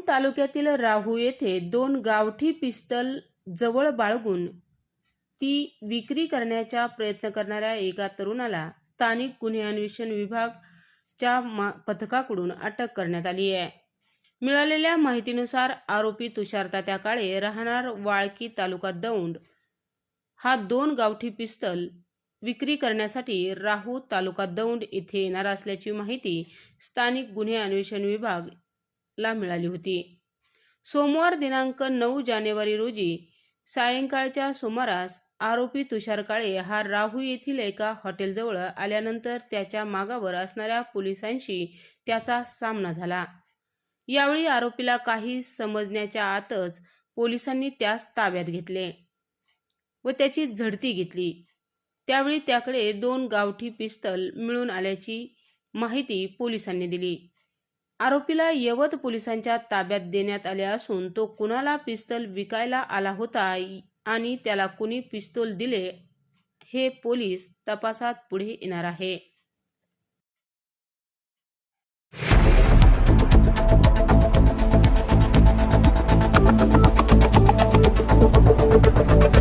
तालुक्यातील राहू येथे दोन गावठी पिस्तल जवळ बाळगून ती विक्री करण्याचा प्रयत्न करणाऱ्या एका तरुणाला स्थानिक गुन्हे अन्वेषण विभागच्या मा- पथकाकडून अटक करण्यात आली आहे. मिळालेल्या माहितीनुसार आरोपी तुषार तात्या काळे राहणार वाळकी तालुका दौंड. हा दोन गावठी पिस्तल विक्री करण्यासाठी राहू तालुका दौंड येथे येणार असल्याची माहिती स्थानिक गुन्हे अन्वेषण विभाग ला मिळाली होती. सोमवार दिनांक नऊ जानेवारी रोजी सायंकाळच्या सुमारास आरोपी तुषार काळे हा राहू येथील एका हॉटेलजवळ आल्यानंतर त्याच्या मागावर असणाऱ्या पोलिसांशी त्याचा सामना झाला. यावेळी आरोपीला काही समजण्याच्या आतच पोलिसांनी त्यास ताब्यात घेतले व त्याची झडती घेतली. त्यावेळी त्याकडे दोन गावठी पिस्तल मिळून आल्याची माहिती पोलिसांनी दिली. आरोपीला यवत पोलिसांच्या ताब्यात देण्यात आले असून तो कुणाला पिस्तल विकायला आला होता आणि त्याला कुणी पिस्तोल दिले हे पोलीस तपासात पुढे येणार आहे.